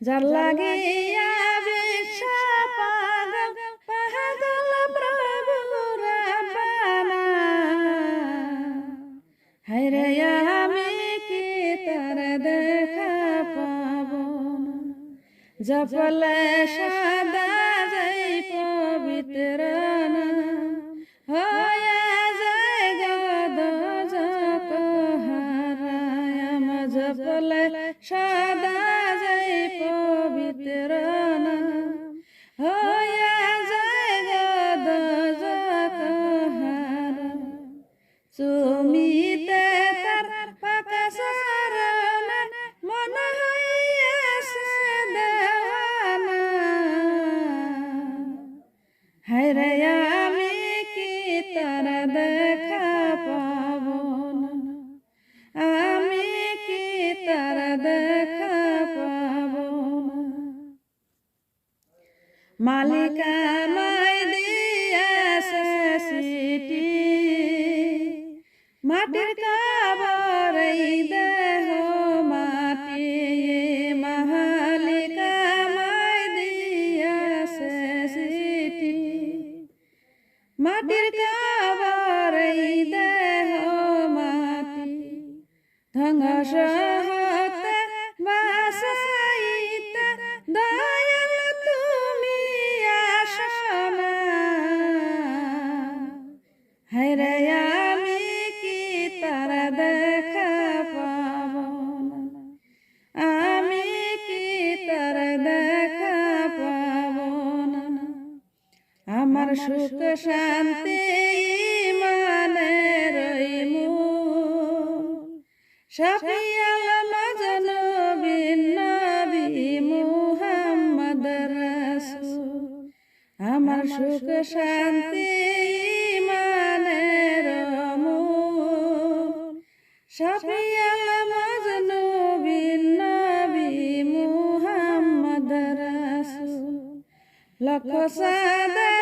যার লাগিয়া বিশ্ব পাগল পাগল প্রভু রাবানা হায়রে আমি কি তার দেখা পাব জপলে সদা যাই পবিত্র হয়ে যায় গদ যত হারায়াম জপলে সদা मालिका मैं दिया सीटी माटिर का बरई दे हो मालिका दिया सीटी माटिर का बरई दे हो আমি কি তার দেখা পাব আমি কি তার দেখা পাব আমার সুখ শান্তি মানে রইমু রাসূল। আমার সুখ শান্তি শফিয়াল মজনবিন নবী মুহাম্মদ রাসূল। লক্ষ সাদর